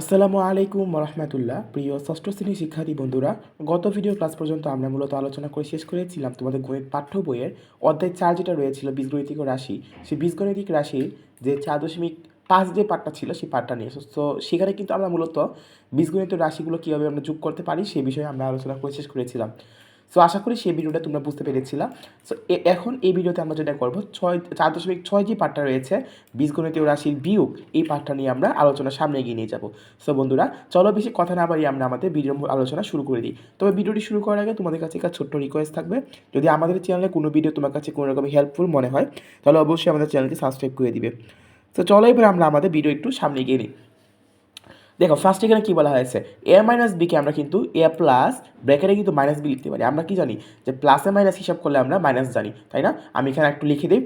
আসসালামু আলাইকুম রহমতুল্লাহ প্রিয় ষষ্ঠ শ্রেণির শিক্ষার্থী বন্ধুরা, গত ভিডিও ক্লাস পর্যন্ত আমরা মূলত আলোচনা করে শেষ করেছিলাম তোমাদের গণিত পাঠ্য বইয়ের অধ্যায় চার যেটা রয়েছিল, বীজগণিতিক রাশি। সেই বীজগণিতিক রাশির যে চার দশমিক পাঁচ যে পাঠটা ছিল, সেই পাঠটা নিয়ে। তো সেখানে কিন্তু আমরা মূলত বীজগণিত রাশিগুলো কীভাবে আমরা যোগ করতে পারি সেই বিষয়ে আমরা আলোচনা করে শেষ করেছিলাম। সো আশা করি সেই ভিডিওটা তোমরা বুঝতে পেরেছিলা। সো এখন এই ভিডিওতে আমরা যেটা করব, ছয় চার দশমিক ছয় যে পাঠটা রয়েছে, বীজগণিতীয় রাশির বিয়োগ, এই পাঠটা নিয়ে আমরা আলোচনা সামনে এগিয়ে নিয়ে যাব। সো বন্ধুরা, চলো বেশি কথা না বাড়িয়ে আমরা আমাদের ভিডিও আলোচনা শুরু করে দিই। তবে ভিডিওটি শুরু করার আগে তোমাদের কাছে একটা ছোট্ট রিকোয়েস্ট থাকবে। যদি আমাদের চ্যানেলে কোনো ভিডিও তোমার কাছে কোনো রকম হেল্পফুল মনে হয়, তাহলে অবশ্যই আমাদের চ্যানেলকে সাবস্ক্রাইব করে দিবে। তো চলো এবার আমরা আমাদের ভিডিও একটু সামনে এগিয়ে নিই। দেখো ফার্স্ট এখানে কী বলা হয়েছে? এ মাইনাস বিকে আমরা কিন্তু এ প্লাস ব্র্যাকেটে কিন্তু মাইনাস বি লিখতে পারি। আমরা কি জানি? যে প্লাসে মাইনাস হিসাব করলে আমরা মাইনাস জানি, তাই না? আমি এখানে একটু লিখে দিই।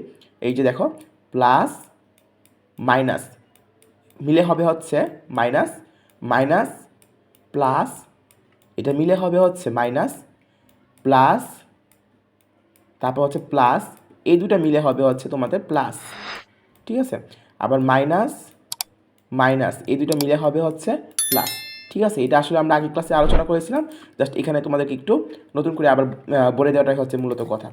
এই যে দেখো প্লাস মাইনাস মিলে হবে হচ্ছে মাইনাস মাইনাস প্লাস এটা মিলে হবে হচ্ছে মাইনাস প্লাস তারপর হচ্ছে প্লাস এই দুটা মিলে হবে হচ্ছে তোমাদের প্লাস ঠিক আছে? আবার মাইনাস মাইনাস এই দুটো মিলে হবে হচ্ছে প্লাস ঠিক আছে? এটা আসলে আমরা আগের ক্লাসে আলোচনা করেছিলাম জাস্ট এখানে তোমাদেরকে একটু নতুন করে আবার বলে দেওয়াটাই হচ্ছে মূলত কথা।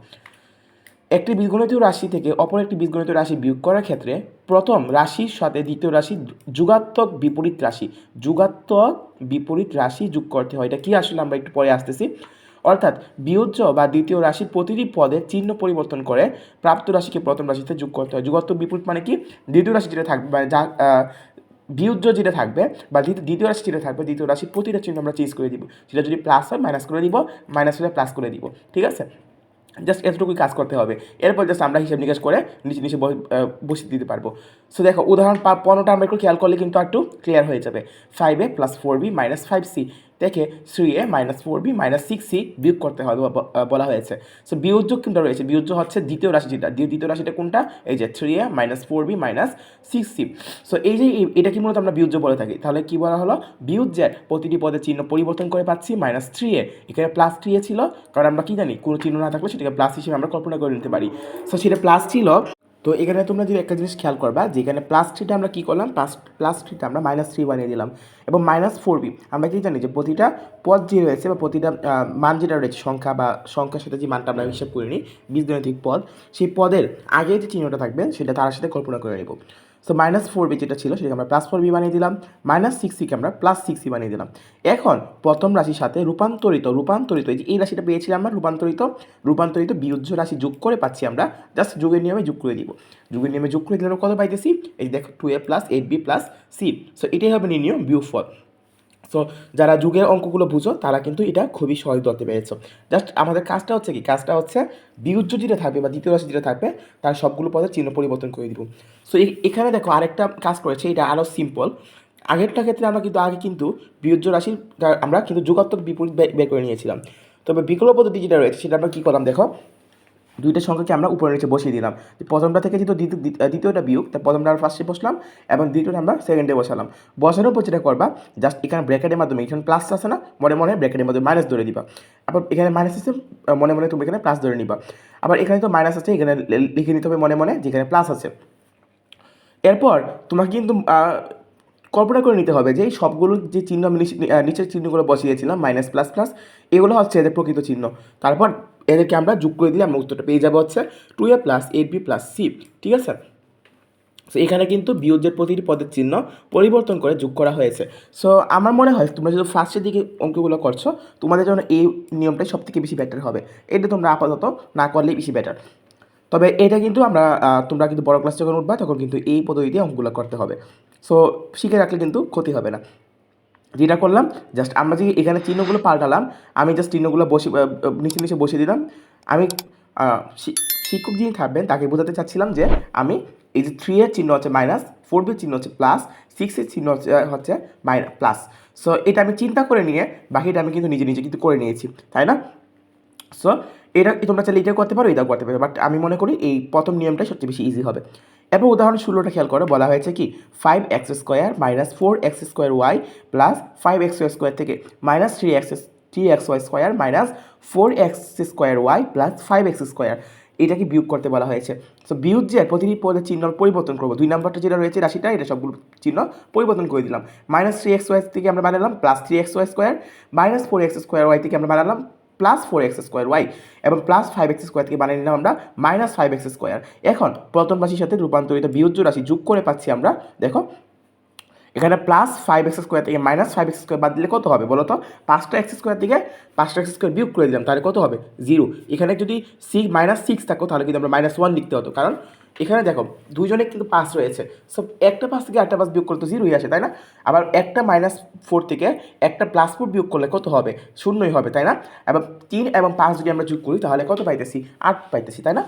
একটি বীজগণিতীয় রাশি থেকে অপর একটি বীজগণিতীয় রাশি বিয়োগ করার ক্ষেত্রে প্রথম রাশির সাথে দ্বিতীয় রাশি যুগাত্মক বিপরীত রাশি, যুগাত্মক বিপরীত রাশি যোগ করতে হয়। এটা কি আসলে আমরা একটু পরে আসতেছি? অর্থাৎ বিয়োজ্য বা দ্বিতীয় রাশির প্রতিটি পদের চিহ্ন পরিবর্তন করে প্রাপ্ত রাশিকে প্রথম রাশিতে যোগ করতে হয়। যুগাত্মক বিপরীত মানে কি? দ্বিতীয় রাশি যেটা থাকবে মানে যা আহ, যেটা থাকবে বা দ্বিতীয় রাশি যেটা থাকবে দ্বিতীয় রাশির প্রতিটা চিহ্ন আমরা চেঞ্জ করে দিব। সেটা যদি প্লাস হয় মাইনাস করে দিব মাইনাস হলে প্লাস করে দিব। ঠিক আছে? জাস্ট এতটুকুই কাজ করতে হবে। এরপর জাস্ট আমরা হিসাব নিকাশ করে নিচে নিচে বসিয়ে দিতে পারব। সো দেখো উদাহরণ পনেরোটা আমরা একটু খেয়াল করলে কিন্তু একটু ক্লিয়ার হয়ে যাবে। Five A plus four B minus five C দেখে three A minus four B minus six C বিয়োগ করতে আহ, বলা হয়েছে। সো বিয়োজ্য কোনটা রয়েছে? বিয়োজ্য হচ্ছে দ্বিতীয় রাশি যেটা। দ্বিতীয় রাশিটা কোনটা? এই যে three A minus four B minus six C so এই যে এটা কি মূলত আমরা বিয়োজ্য বলে থাকি? তাহলে কি বলা হলো? বিয়োজ্যের প্রতিটি পদের চিহ্ন পরিবর্তন করে পাচ্ছি মাইনাস থ্রি এ এখানে প্লাস থ্রি এ ছিল। কারণ আমরা কি জানি? কোনো চিহ্ন না থাকলে সেটাকে প্লাস হিসেবে আমরা কল্পনা করে নিতে পারি। সো সেটা প্লাস ছিল তো এখানে তোমরা যদি একটা জিনিস খেয়াল করবা, যেখানে প্লাস থ্রিটা আমরা কী করলাম? প্লাস প্লাস থ্রিটা আমরা মাইনাস থ্রি বানিয়ে দিলাম। এবং মাইনাস ফোর বি আমরা কি জানি যে প্রতিটা পদ যে রয়েছে বা প্রতিটা মান যেটা রয়েছে, সংখ্যা বা সংখ্যার সাথে যে মানটা আমরা হিসাব করে নিই বীজগণিতিক পদ, সেই পদের আগে যে চিহ্নটা থাকবে, সেটা তার সাথে কল্পনা করে নেব। সো মাইনাস ফোর বি যেটা ছিল, সেটাকে আমরা প্লাস ফোর বি বানিয়ে দিলাম। মাইনাস সিক্স সিকে আমরা প্লাস সিক্স সি বানিয়ে দিলাম। এখন, প্রথম রাশির সাথে রূপান্তরিত রূপান্তরিত, এই রাশিটা পেয়েছিলাম আমরা, রূপান্তরিত রূপান্তরিত বিরুদ্ধ রাশি যোগ করে পাচ্ছি আমরা জাস্ট যুগের নিয়মে যোগ করে দিব। যুগের নিয়মে যোগ করে দিলে আমরা কত পাইতেছি? এই দেখো two A plus eight B plus C so এটাই হবে নির্ণয়, বিয়োগফল। সো যারা যুগের অঙ্কগুলো বুঝো, তারা কিন্তু এটা খুবই সহজ ধরতে পেরেছ। জাস্ট আমাদের কাজটা হচ্ছে কি? কাজটা হচ্ছে বিউজ্য যেটা থাকবে বা দ্বিতীয় রাশি যেটা থাকবে, তার সবগুলো পদের চিহ্ন পরিবর্তন করে দিব। সো এখানে দেখো আরেকটা কাজ করেছে, এটা আরও সিম্পল আগেরটা ক্ষেত্রে আমরা কিন্তু, আগে কিন্তু বিয়োজ্য রাশির আমরা কিন্তু যুগাত্মক বিপরীত বের করে নিয়েছিলাম। তবে বিকল্প পদ্ধতি যেটা রয়েছে, সেটা আমরা কী করলাম দেখো? দুইটা সংখ্যাকে আমরা উপরে নিচে বসিয়ে দিলাম। প্রথমটা থেকে যেহেতু দ্বিতীয়- দ্বিতীয়- দ্বিতীয়টা বিয়োগ তার প্রথমটা আমরা ফার্স্টে বসলাম এবং দ্বিতীয়টা আমরা সেকেন্ডে বসালাম। বসানোর পর যেটা করবা জাস্ট এখানে ব্র্যাকেটের মাধ্যমে, এখানে প্লাস আছে না, মনে মনে ব্র্যাকেটের মধ্যে মাইনাস ধরে দিবা। আবার এখানে মাইনাস আছে মনে মনে তুমি এখানে প্লাস ধরে নিবা। আবার এখানে তো মাইনাস আছে, এখানে লিখে নিতে হবে মনে মনে যেখানে প্লাস আছে। এরপর তোমাকে কিন্তু কল্পনা করে নিতে হবে যে এই সবগুলো যে চিহ্ন আমি নিচে- নিচের চিহ্নগুলো বসিয়েছিলাম মাইনাস প্লাস প্লাস এগুলো হচ্ছে এদের প্রকৃত চিহ্ন। তারপর এদেরকে আমরা যোগ করে দিলে আমরা উত্তরটা পেয়ে যাব হচ্ছে two A plus eight B plus C ঠিক আছে? সো এখানে কিন্তু বিয়োগের প্রতিটি পদের চিহ্ন পরিবর্তন করে যোগ করা হয়েছে। সো আমার মনে হয় তোমরা যদি ফার্স্টের দিকে অঙ্কগুলো করছ, তোমাদের জন্য এই নিয়মটাই সব থেকে বেশি বেটার হবে। এটা তোমরা আপাতত না করলেই বেশি বেটার তবে এটা কিন্তু আমরা তোমরা কিন্তু বড় ক্লাস যখন উঠবা, তখন কিন্তু এই পদ্ধতিতে অঙ্কগুলো করতে হবে। সো শিখে রাখলে কিন্তু ক্ষতি হবে না। যেটা করলাম জাস্ট আমরা যে এখানে চিহ্নগুলো পাল্টালাম, আমি জাস্ট চিহ্নগুলো বসে নিচে নিচে বসিয়ে দিলাম। আমি শিক্ষক যিনি থাকবেন, তাকে বোঝাতে চাচ্ছিলাম যে আমি এই যে থ্রি এর চিহ্ন হচ্ছে মাইনাস ফোর বির চিহ্ন হচ্ছে প্লাস সিক্সের চিহ্ন হচ্ছে হচ্ছে মাইনাস প্লাস সো এটা আমি চিন্তা করে নিয়ে, বাকিটা আমি কিন্তু নিজে নিজে কিন্তু করে নিয়েছি, তাই না? সো এটা, তোমরা চাইলে এটাও করতে পারো, এটাও করতে পারো বাট আমি মনে করি এই প্রথম নিয়মটাই সবচেয়ে বেশি ইজি হবে। এরপর উদাহরণ ষোলোটা খেয়াল করো, বলা হয়েছে কি five X square minus four X square Y plus five X square থেকে minus three X three X Y square minus four X square Y plus five X square এটাকে বিয়োগ করতে বলা হয়েছে। সো বিয়োগ যে প্রতিটি পদের চিহ্ন পরিবর্তন করব, দুই নম্বরটা যেটা রয়েছে, রাশিটা, এটা সবগুলো চিহ্ন পরিবর্তন করে দিলাম। মাইনাস থ্রি এক্স ওয়াই থেকে আমরা বানালাম plus three X Y square minus four X square Y থেকে আমরা বানালাম plus four X square Y এবং প্লাস ফাইভ এক্স স্কোয়ার থেকে বানিয়ে নিলাম আমরা মাইনাস ফাইভ এক্স স্কোয়ার এখন প্রথম রাশির সাথে রূপান্তরিত বিয়োজ্য রাশি যোগ করে পাচ্ছি আমরা, দেখো, এখানে প্লাস ফাইভ এক্স স্কোয়ার থেকে মাইনাস ফাইভ এক্স স্কোয়ার বাদ দিলে কত হবে বলো তো পাঁচটা এক্স স্কোয়ার থেকে পাঁচটা এক্স স্কোয়ার বিয়োগ করে দিলাম, তাহলে কত হবে? জিরো এখানে যদি সিক্স মাইনাস সিক্স থাকো তাহলে কিন্তু আমরা মাইনাস ওয়ান লিখতে হতো, কারণ এখানে দেখো দুজনে কিন্তু পাস রয়েছে। সো একটা পাস থেকে একটা পাস বিয়োগ করলে তো জিরোই আসে, তাই না? আবার একটা মাইনাস ফোর থেকে একটা প্লাস ফোর বিয়োগ করলে কত হবে? শূন্যই হবে, তাই না? এবং তিন এবং পাঁচ যদি আমরা যোগ করি, তাহলে কত পাইতেছি? আট পাইতেছি, তাই না?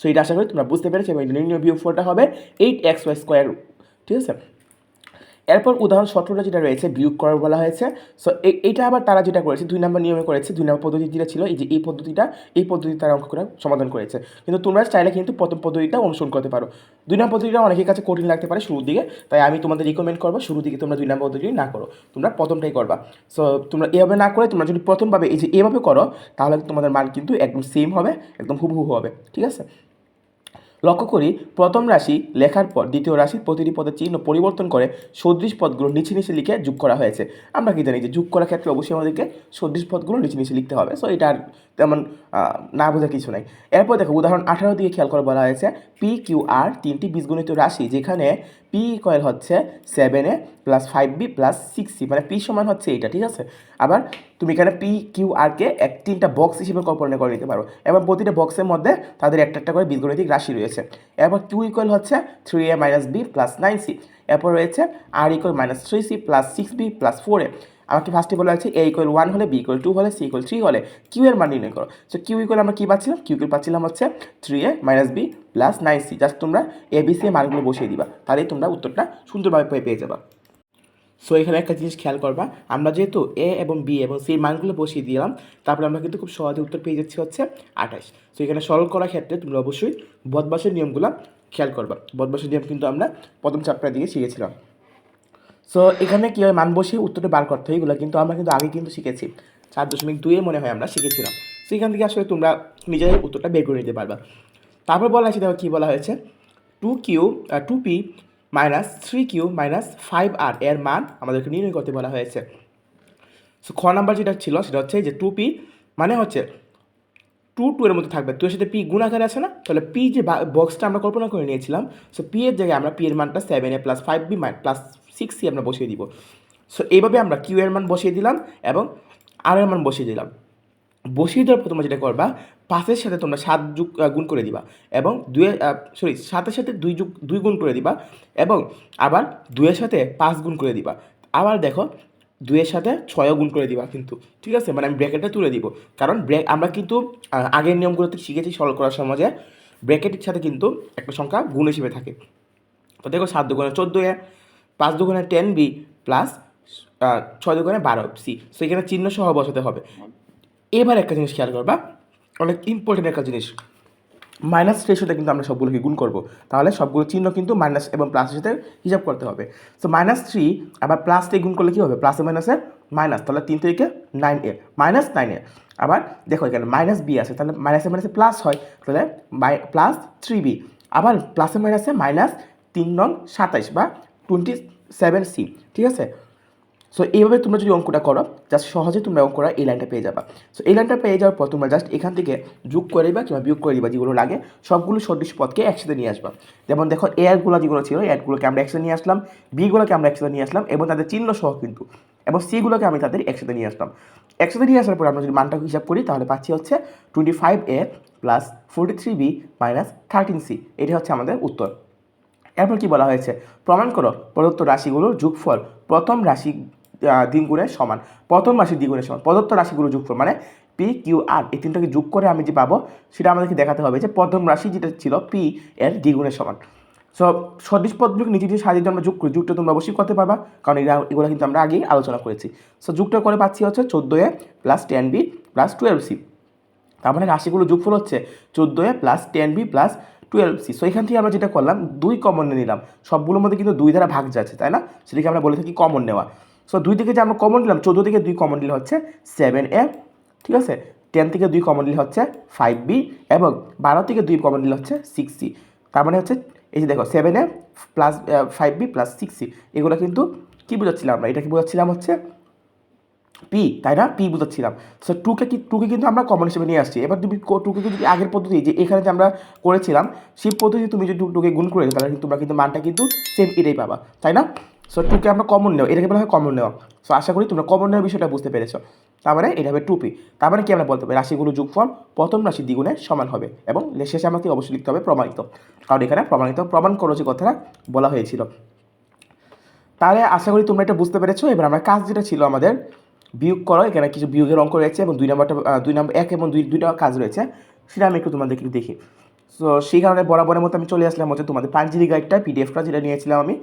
সো এটা আশা করি তোমরা বুঝতে পেরেছ এবং নির্ণয় বিয়োগ ফোরটা হবে। এইট এক্স ওয়াই স্কোয়ার ঠিক আছে? এরপর উদাহরণ সতেরোটা যেটা রয়েছে, বিয়োগ করার বলা হয়েছে। সো এইটা আবার তারা যেটা করেছে, দুই নম্বর নিয়মে করেছে, দুই নম্বর পদ্ধতি যেটা ছিল, এই যে এই পদ্ধতিটা, এই পদ্ধতি তারা অঙ্ক করে সমাধান করেছে। কিন্তু তোমরা চাইলে কিন্তু প্রথম পদ্ধতিটা অনুসরণ করতে পারো। দুই নম্বর পদ্ধতিটা অনেকের কাছে কঠিন লাগতে পারে শুরুর দিকে, তাই আমি তোমাদের রিকমেন্ড করব শুরুর দিকে তোমরা দুই নম্বর পদ্ধতি না করো। তোমরা প্রথমটাই করবা। সো তোমরা এভাবে না করে তোমরা যদি প্রথমভাবে এই যে এভাবে করো, তাহলে তোমাদের মান কিন্তু একদম সেম হবে, একদম হুবহু হবে। ঠিক আছে? লক্ষ্য করি প্রথম রাশি লেখার পর দ্বিতীয় রাশির প্রতিটি পদের চিহ্ন পরিবর্তন করে সদৃশ পদগুলো নিচে নিচে লিখে যোগ করা হয়েছে। আমরা কি জানি যে যোগ করার ক্ষেত্রে অবশ্যই আমাদেরকে সদৃশ পদগুলো নিচে নিচে লিখতে হবে। সো এটা আর তেমন না বোঝা কিছু নাই। এরপর দেখো, উদাহরণ আঠারো দিকে খেয়াল করে বলা হয়েছে পি কিউ আর তিনটি বীজগণিত রাশি যেখানে পি কয়েল হচ্ছে seven A plus five B plus six C মানে পি সমান হচ্ছে এইটা, ঠিক আছে? আবার তুমি এখানে পি কিউ আরকে এক তিনটা বক্স হিসেবে কল্পনা করে নিতে পারো। এবং প্রতিটা বক্সের মধ্যে তাদের একটা একটা করে বীজগণিতিক রাশি রয়েছে। এরপর কিউ ইকুয়াল হচ্ছে three A minus B plus nine C এরপর রয়েছে R equal minus three C plus six B plus four A আমাকে ফার্স্টে বলা হয়েছে এ ইকুয়াল ওয়ান হলে বি ইকুয়াল টু হলে সি ইকুয়াল থ্রি হলে কিউ এর মান নির্ণয় করো। সো কিউ ইকুয়াল আমরা কী পাচ্ছিলাম? কিউ ইকুয়াল পাচ্ছিলাম হচ্ছে three A minus B plus nine C just তোমরা এ বি সি এর মানগুলো বসিয়ে দিবা। তাহলেই তোমরা উত্তরটা সুন্দরভাবে পেয়ে পেয়ে যাবা। সো এখানে একটা জিনিস খেয়াল করবা। আমরা যেহেতু এ এবং বি এবং সি মানগুলো বসিয়ে দিলাম, তারপরে আমরা কিন্তু খুব সহজে উত্তর পেয়ে যাচ্ছি হচ্ছে আঠাশ। সো এখানে সরল করার ক্ষেত্রে তোমরা অবশ্যই বদমাসের নিয়মগুলো খেয়াল করবা। বদমাসের নিয়ম কিন্তু আমরা প্রথম চ্যাপ্টার দিকে শিখেছিলাম। সো এখানে কীভাবে মান বসিয়ে উত্তরটা বার করতে হয়। এগুলো কিন্তু আমরা কিন্তু আগে কিন্তু শিখেছি। চার দশমিক দুইয়ে মনে হয় আমরা শিখেছিলাম। সো এখান থেকে আসলে তোমরা নিজেরাই উত্তরটা বের করে নিতে পারবা। তারপর বলা হয়েছে, দেখো কী বলা হয়েছে? Two Q two P minus three Q minus five R এর মান আমাদেরকে নির্ণয় করতে বলা হয়েছে। সো খ নাম্বার যেটা ছিল, সেটা হচ্ছে যে টু পি মানে হচ্ছে টু টু এর মধ্যে থাকবে। টু সাথে পি গুণ আকারে আছে না? তাহলে পি যে বক্সটা আমরা কল্পনা করে নিয়েছিলাম সো পি এর জায়গায় আমরা পি এর মানটা seven A plus five B mine plus six C আমরা বসিয়ে দিব। সো এইভাবে আমরা কিউ এর মান বসিয়ে দিলাম এবং আর এর মান বসিয়ে দিলাম। বসিয়ে দেওয়ার পর তোমরা যেটা করবা পাঁচের সাথে তোমরা সাত যুগ গুণ করে দিবা এবং দুয়ে সরি সাতের সাথে দুই যুগ, দুই গুণ করে দিবা এবং আবার দুইয়ের সাথে পাঁচ গুণ করে দিবা। আবার দেখো দুইয়ের সাথে ছয়ও গুণ করে দিবা কিন্তু। ঠিক আছে? মানে আমি ব্র্যাকেটটা তুলে দিব। কারণ ব্র্যাক আমরা কিন্তু আগের নিয়মগুলোতে শিখেছি সরল করার সময় যে ব্র্যাকেটের সাথে কিন্তু একটা সংখ্যা গুণ হিসেবে থাকে। তো দেখো, সাত দুগুণে চোদ্দ এ, পাঁচ দুগুণে টেন বি, প্লাস ছয় দুগুণে বারো সি। সো এখানে চিহ্ন সহ বসাতে হবে। এবার একটা জিনিস খেয়াল করবা। অনেক ইম্পর্টেন্ট একটা জিনিস। মাইনাস রেশোতে কিন্তু আমরা সবগুলোকে গুণ করব। তাহলে সবগুলো চিহ্ন কিন্তু মাইনাস এবং প্লাসের সাথে হিসাব করতে হবে। সো মাইনাস থ্রি আবার প্লাস থেকে গুণ করলে কী হবে? প্লাসে মাইনাসে মাইনাস তাহলে তিন থেকে nine A minus nine A. আবার দেখো এখানে মাইনাস বি আছে, তাহলে মাইনাসে মাইনাসে প্লাস হয়, তাহলে প্লাস থ্রি বি আবার প্লাসে মাইনাসে মাইনাস তিন নং সাতাইশ বা টোয়েন্টি সেভেন সি ঠিক আছে? সো এইভাবে তোমরা যদি অঙ্কটা করো জাস্ট সহজে তোমরা অঙ্কটা এই লাইনটা পেয়ে যাবা। সো এই লাইনটা পেয়ে যাওয়ার পর তোমরা জাস্ট এখান থেকে যোগ করে দিবা কিংবা বিয়োগ করে দিবা যেগুলো লাগে, সবগুলো সদৃশ পদকে একসাথে নিয়ে আসবা। যেমন দেখো এ অ্যাডগুলো যেগুলো ছিল অ্যাডগুলোকে আমরা একসাথে নিয়ে আসলাম বিগুলোকে আমরা একসাথে নিয়ে আসলাম এবং তাদের চিহ্ন সহ কিন্তু, এবং সিগুলোকে আমি তাদের একসাথে নিয়ে আসলাম। একসাথে নিয়ে আসার পর আমরা যদি মানটা হিসাব করি, তাহলে পাচ্ছি হচ্ছে twenty five A plus forty three B minus thirteen C এটা হচ্ছে আমাদের উত্তর। এরপর কি বলা হয়েছে? প্রমাণ করো প্রদত্ত রাশিগুলোর যোগফল। প্রথম রাশি দ্বিগুণের সমান, প্রথম রাশি দ্বিগুণের সমান, প্রদত্ত রাশিগুলোর যোগফল মানে পি কিউ আর এই তিনটাকে যোগ করে আমি যে পাবো সেটা আমাদেরকে দেখাতে হবে যে প্রথম রাশি যেটা ছিল পি এর দ্বিগুণের সমান। সো সদৃশ পদগুলোকে নিজে নিজে সাজিয়ে আমরা যোগ করি, যুগটা তোমরা অবশ্যই করতে পারবা, কারণ এরা, এগুলো কিন্তু আমরা আগেই আলোচনা করেছি। সো যুগটা করে পাচ্ছি হচ্ছে চোদ্দ A plus ten B plus twelve C তার মানে রাশিগুলো যোগফল হচ্ছে চোদ্দ A plus ten B plus twelve C so এখান থেকে আমরা যেটা করলাম, দুই কমন নিলাম। সবগুলোর মধ্যে কিন্তু দুই দ্বারা ভাগ যাচ্ছে, তাই না? সেটাকে আমরা বলে থাকি কমন নেওয়া। সো দুই থেকে যে আমরা কমন নিলাম, চোদ্দ থেকে দুই কমন নিলে হচ্ছে সেভেন এ ঠিক আছে? টেন থেকে দুই কমন নিলে হচ্ছে ফাইভ বি এবং বারো থেকে দুই কমন নিলে হচ্ছে সিক্স সি তার মানে হচ্ছে, এই যে দেখো seven A plus five B plus six C এগুলো কিন্তু কী বোঝাচ্ছিলাম আমরা? এটা কি বোঝাচ্ছিলাম হচ্ছে পি তাই না? পি বুঝাচ্ছিলাম। সো টুকে কি টুকে কিন্তু আমরা কমন হিসেবে নিয়ে আসছি। এবার তুমি টুকে যদি আগের পদ্ধতি, যে এখানে যে আমরা করেছিলাম, সেই পদ্ধতি তুমি যদি টুকে গুণ করে তাহলে কিন্তু তোমরা কিন্তু মানটা কিন্তু সেম এটাই পাবা, তাই না? সো টুকে আমরা কমন নেওয়া এটাকে বলা হয় কমন নেওয়া। সো আশা করি তোমরা কমন নেওয়ার বিষয়টা বুঝতে পেরেছ। তার মানে এটা হবে টুপি। তার মানে কি আমরা বলতে পারি? রাশিগুলো যোগফল প্রথম রাশি দ্বিগুণে সমান হবে এবং শেষে আমাকে অবশ্যই লিখতে হবে প্রমাণিত। কারণ এখানে প্রমাণিত, প্রমাণ করো যে কথাটা বলা হয়েছিল। তাহলে আশা করি তোমরা এটা বুঝতে পেরেছ। এবার আমরা কাজ যেটা ছিল আমাদের, বিয়োগ করো। এখানে কিছু বিয়োগের অঙ্ক রয়েছে এবং দুই নম্বরটা দুই নম্বর এক এবং দুই, দুইটা কাজ রয়েছে। সেটা আমি একটু তোমাদেরকে দেখি। সো সেই কারণে বরাবরের মতো আমি চলে আসলাম হচ্ছে তোমাদের পাঞ্জিরি গাইডটা পিডিএফটা যেটা নিয়েছিলাম আমি।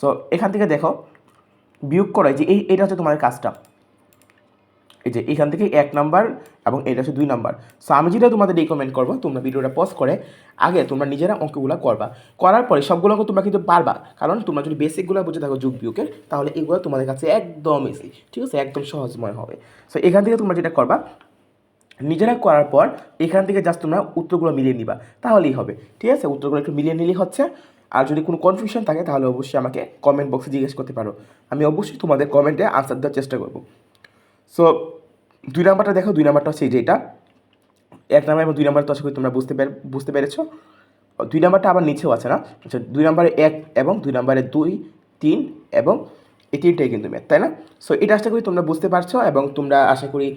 সো এখান থেকে দেখো, বিয়োগ করো এই যে এই, এটা হচ্ছে তোমাদের কাজটা। এই যে এখান থেকে এক নাম্বার এবং এটা হচ্ছে দুই নাম্বার। সো আমি যেটা তোমাদের রেকমেন্ড করব, তোমরা ভিডিওটা পজ করে, আগে তোমরা নিজেরা অঙ্কগুলো করবা। করার পরে সবগুলো অঙ্ক তোমরা কিন্তু পারবা। কারণ তোমরা যদি বেসিকগুলো বুঝে থাকো যুগ বিয়োগের, তাহলে এগুলো তোমাদের কাছে একদম ইজি ঠিক আছে? একদম সহজময় হবে। সো এখান থেকে তোমরা যেটা করবা, নিজেরা করার পর এখান থেকে জাস্ট তোমরা উত্তরগুলো মিলিয়ে নিবা। তাহলেই হবে। ঠিক আছে? উত্তরগুলো একটু মিলিয়ে নিলেই হচ্ছে। আর যদি কোনো কনফিউশন থাকে, তাহলে অবশ্যই আমাকে কমেন্ট বক্সে জিজ্ঞেস করতে পারো। আমি অবশ্যই তোমাদের কমেন্টে আনসার দেওয়ার চেষ্টা করব। সো দুই নাম্বারটা দেখো, দুই নাম্বারটা হচ্ছে এই যে এটা। এক নাম্বার এবং দুই নাম্বার তো আশা করি তোমরা বুঝতে পেরে, বুঝতে পেরেছ। দুই নাম্বারটা আবার নিচেও আছে না? আচ্ছা দুই নাম্বারে এক এবং দুই নাম্বারে দুই, তিন এবং এই তিনটাই কিন্তু ম্যাথ তাই না? সো এটা আশা করি তোমরা বুঝতে পারছ এবং তোমরা আশা করি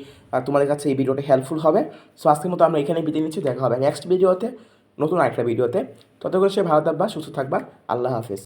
তোমাদের কাছে এই ভিডিওটা হেল্পফুল হবে। সো আজকের মতো আমরা এখানে বিদায় নিচ্ছি, দেখা হবে নেক্সট ভিডিওতে নতুন আরেকটা ভিডিওতে। ততক্ষণ সে ভালো থাকবা সুস্থ থাকবা। আল্লাহ হাফেজ।